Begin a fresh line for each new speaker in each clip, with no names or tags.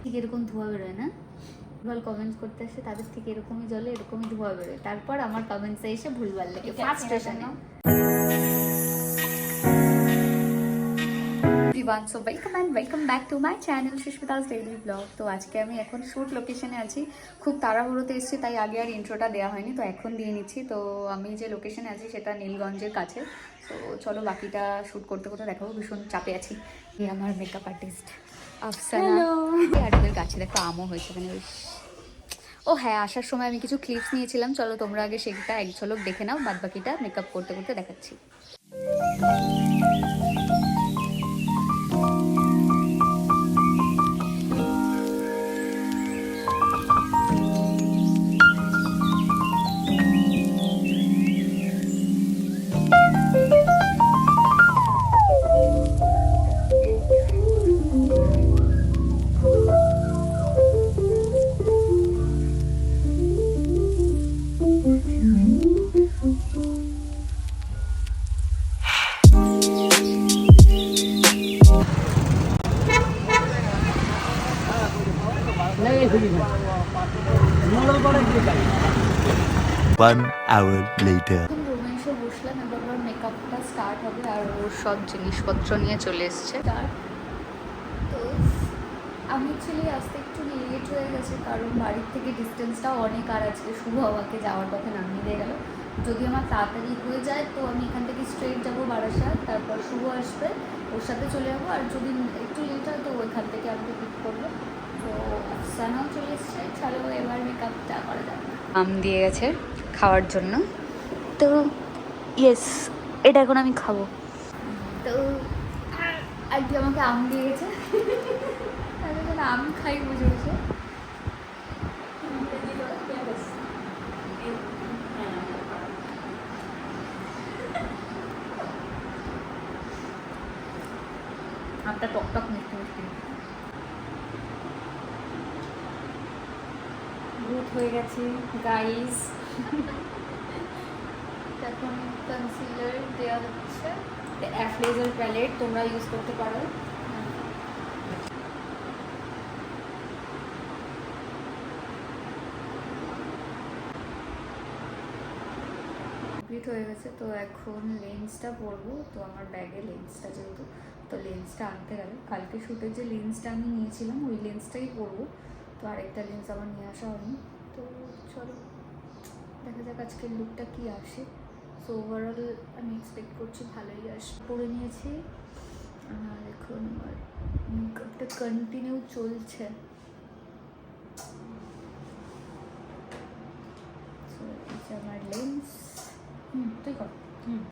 ঠিক এরকম ধোয়া বেরোয় না। ভুলভাল কমেন্টস করতে আসে তাদের থেকে এরকমই জলে এরকমই ধোয়া বেরোয়। তারপর আমার কমেন্টসে এসে ভুলভাল লেগে ফার্স্ট স্টেশনে everyone so welcome and welcome back to my channel Sushmita's daily blog তো আজকে আমি এখন শ্যুট লোকেশনে আছি। খুব তাড়াহুড়োতে এসেছি তাই আগে আর ইন্ট্রোটা দেওয়া হয়নি তো এখন দিয়ে নিচ্ছি। তো আমি যে লোকেশনে আছি সেটা নীলগঞ্জের কাছে। তো চলো বাকিটা শ্যুট করতে করতে দেখাবো ভীষণ চাপে আছি। আমার মেকআপ আর্টিস্ট আফসানা। আর ওদের গাছে দেখো আমও হয়েছে মানে ও হ্যাঁ আসার সময় আমি কিছু ক্লিপস নিয়েছিলাম। চলো তোমরা আগে সেটা এক ঝলক দেখে নাও বাদ বাকিটা মেকআপ করতে করতে দেখাচ্ছি।
One hour later.
বসলাম এবার ওর মেকআপটা স্টার্ট হবে আর ওর সব জিনিসপত্র নিয়ে চলে এসছে। তার তো আমি অ্যাকচুয়ালি আসতে একটু লেট হয়ে গেছে, কারণ বাড়ির থেকে ডিস্টেন্সটাও অনেক আর আজকে শুভ আমাকে যাওয়ার পথে নামিয়ে দিয়ে গেল। যদি আমার তাড়াতাড়ি হয়ে যায় তো আমি এখান থেকে স্ট্রেট যাব বারাসাত, তারপর শুভ আসবে, ওর সাথে চলে যাব। আর যদি একটু লেট হয় তো ওইখান থেকে আমাকে পিক করবে। আফসানাও চলে এসছে চলো এবার মেকআপটা করা যাবে আম দিয়ে গেছে খাওয়ার জন্য। তো ইয়েস এটা এখন আমি খাব। তো আর কি আমাকে আম দিয়ে গেছে? আমি আম খাই বুঝে আমটা টক টক মিষ্টি মিষ্টি। ভূত হয়ে গেছে গাইস এখন কনসিলার দেওয়া হচ্ছে। অ্যাফলেজার প্যালেট তোমরা ইউজ করতে পারো। কমপ্লিট হয়ে গেছে তো এখন লেন্সটা পরবো। তো আমার ব্যাগে লেন্সটা যেহেতু তো লেন্সটা আনতে গেলে। কালকে শ্যুটের যে লেন্সটা আমি নিয়েছিলাম ওই লেন্সটাই পরবো। তো আরেকটা লেন্স আমার নিয়ে আসা হয়নি। তো চলো, দেখা যাক আজকের লুকটা কি আসে। সো ওভারঅল আমি এক্সপেক্ট করছি ভালোই আসবে। পরে নিয়েছি, আর এখন মেকআপটা কন্টিনিউ চলছে। আমার লেন্স হুম, তুই কর। হুম।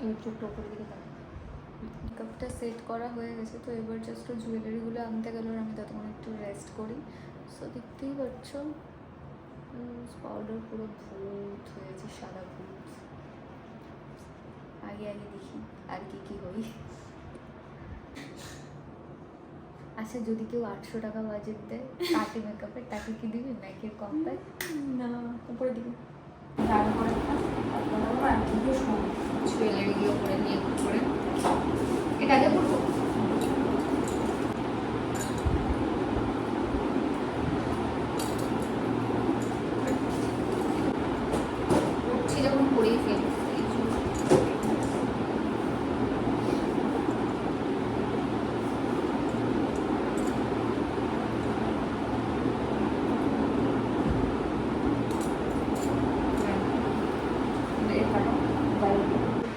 এবার চোখটা উপরের দিকে মেকআপটা সেট করা হয়ে গেছে, তো এবার জাস্ট ও জুয়েলারিগুলো আনতে গেল আর আমি ততক্ষণ একটু রেস্ট করি। সো দেখতেই পাচ্ছ পাউডার পুরো ভূত হয়েছে, সাদা ভূত। আগে আগে দেখি আর কি কি হই আচ্ছা যদি কেউ আটশো টাকা বাজেট দেয় পার্টি মেকআপের তাকে কি দিবি? ম্যাকের কম দেয়?
না, উপরে দিকে
জুয়েলারিগুলো করে নিয়ে করে এটা আগে করব করছি যখন করেই ফেলি এই জন্য।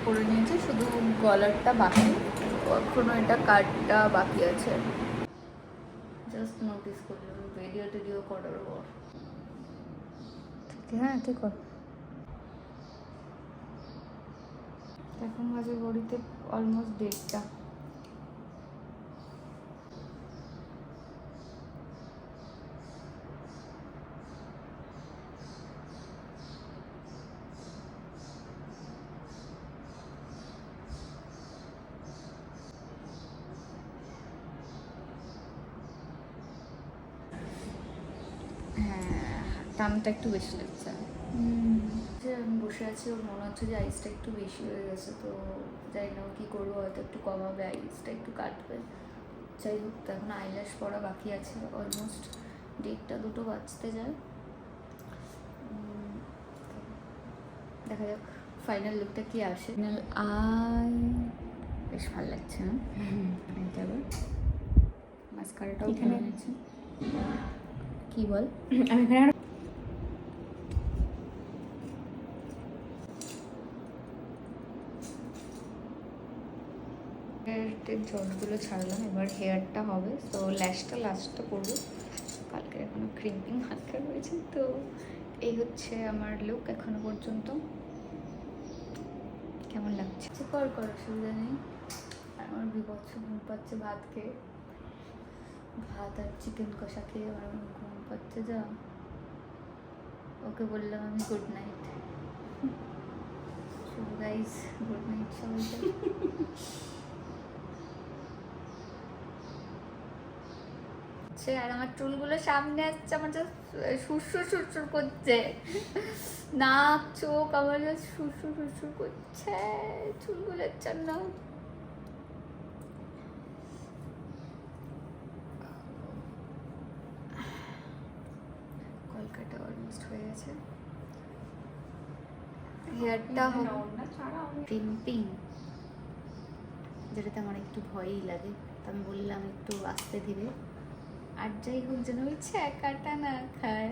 করে নিয়েছি শুধু গলারটা বাকি এখনও এটা কাটটা বাকি আছে। জাস্ট নোটিস করলাম ভিডিও টিডিও করার পর। হ্যাঁ ঠিক কর। এখন বাজে ঘড়িতে অলমোস্ট দেড়টা। টানটা একটু বেশি লাগছে। যে আমি বসে আছি ওর মনে হচ্ছে যে আইসটা একটু বেশি হয়ে গেছে তো যাই না ও কী করব হয়তো একটু কমাবে আইসটা একটু কাটবে। যাই হোক তো এখন আইল্যাশ পড়া বাকি আছে অলমোস্ট ডেটটা দুটো বাজতে যায়। দেখা যাক ফাইনাল লুকটা কি আসে। ফাইনাল আই বেশ ভালো লাগছে না? আবার মাস্কারাটাও
এখানে-
কি বল?
আমি এখানে
জটগুলো ছাড়লাম এবার হেয়ারটা হবে। তো ল্যাশটা লাস্টটা করব কালকে এখনও ক্রিম্পিং হালকা রয়েছে তো এই হচ্ছে আমার লুক এখনও পর্যন্ত। কেমন লাগছে? কর কর অসুবিধা নেই। আর আমার বিভৎস ঘুম পাচ্ছে ভাত খেয়ে ভাত আর চিকেন কষা খেয়ে আমার ঘুম পাচ্ছে যা। ওকে বললাম আমি good night guys good night সবাইকে। হচ্ছে আর আমার চুলগুলো সামনে আসছে আমার জাস্ট সুরসুর সুরসুর করছে। নাক চোখ আমার জাস্ট সুরসুর সুরসুর করছে চুলগুলোর জন্য। কলকাতা অলমোস্ট হয়ে গেছে। হেয়ারটা ক্রিম্পিং যেটাতে আমার একটু ভয়ই লাগে। আমি বললাম একটু আস্তে ধীরে। আর যাই হোক যেন ওই ছ্যাঁকাটা না খাই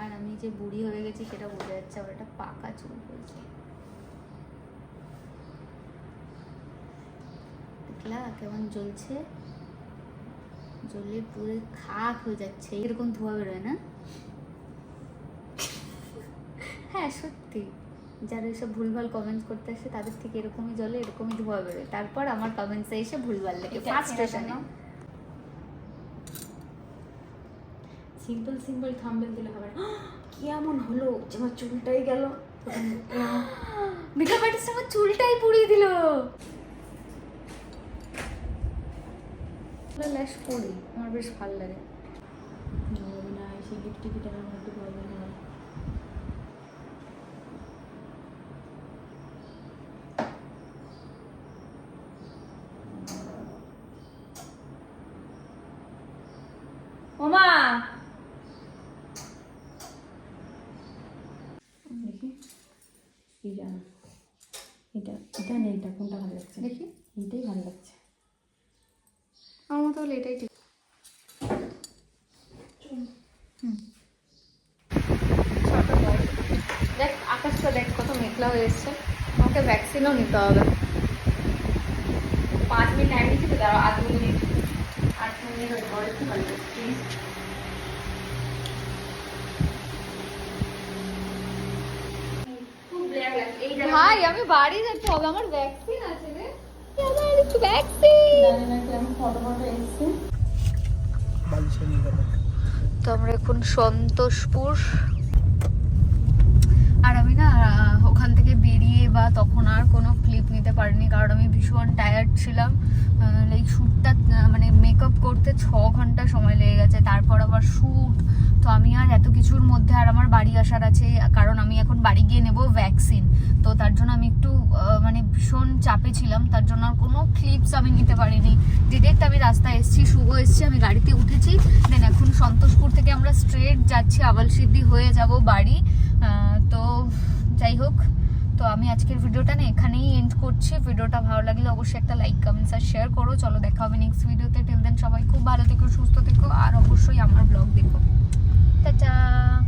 আর আমি যে বুড়ি হয়ে গেছি সেটা বোঝা যাচ্ছে আমার একটা পাকা চুল হয়েছে দেখলা কেমন জ্বলছে? জ্বলে পুরো খাক হয়ে যাচ্ছে। এরকম ধোয়া বেরোয় না? হ্যাঁ সত্যি। যারা এসব ভুলভাল কমেন্টস করতে আসে তাদের থেকে এরকমই জলে এরকমই ধোয়া বেরোয়। তারপর আমার কমেন্টসে এসে ভুলভাল লেগে ফার্স্ট স্টেশনে
সিম্পল সিম্পল থাম্বেল দিলে হবে কি এমন হলো যে আমার চুলটাই গেল?
মেকআপ আর্টিস্ট আমার চুলটাই পুড়িয়ে দিল। ল্যাশ পরি আমার বেশ ভালো লাগে।
না সেই লিপস্টিকটা আমার একটু হবে না ওমা দেখি এটা এটা এটা নেই এটা কোনটা ভালো লাগছে?
দেখি।
এইটাই ভালো লাগছে।
আমার মতো হলে এটাই ঠিক। হুম। দেখ আকাশটা দেখ কত মেঘলা হয়ে এসছে। আমাকে ভ্যাকসিনও নিতে হবে।
পাঁচ মিনিট টাইম নিচ্ছি তো দাঁড়াও আট মিনিট। আট মিনিট হয়ে প্লিজ খুব ব্ল্যাক লাগছে এই জায়গাটা-
ভাই আমি বাড়ি যেতে হবে আমার ভ্যাকসিন আছে রে। আমার একটু ভ্যাকসিন
জানি না কি আমি ফটো ফটো এসছে।
বালিশে নিয়ে গেল
তো আমরা এখন সন্তোষপুর। আর আমি না ওখান থেকে বেরিয়ে বা তখন আর কোনো ক্লিপ নিতে পারিনি কারণ আমি ভীষণ টায়ার্ড ছিলাম। লাইক শ্যুটটা মানে মেকআপ করতে ছ ঘণ্টা সময় লেগে গেছে তারপর আবার শ্যুট তো আমি আর এত কিছুর মধ্যে আর আমার বাড়ি আসার আছে, কারণ আমি এখন বাড়ি গিয়ে নেব ভ্যাকসিন তো তার জন্য আমি একটু মানে ভীষণ চাপে ছিলাম, তার জন্য আর কোনো ক্লিপস আমি নিতে পারিনি। ডিরেক্ট আমি রাস্তায় এসেছি শুভ এসেছি, আমি গাড়িতে উঠেছি। দেন এখন সন্তোষপুর থেকে আমরা স্ট্রেট যাচ্ছি আবালসিদ্ধি হয়ে যাব বাড়ি। তো যাই হোক, তো আমি আজকের ভিডিওটা না এখানেই এন্ড করছি। ভিডিওটা ভালো লাগলে অবশ্যই একটা লাইক কমেন্টস আর শেয়ার করো। চলো দেখা হবে নেক্সট ভিডিওতে টিল দেন সবাই খুব ভালো থেকো, সুস্থ থেকো, আর অবশ্যই আমার ব্লগ দেখো। Tata!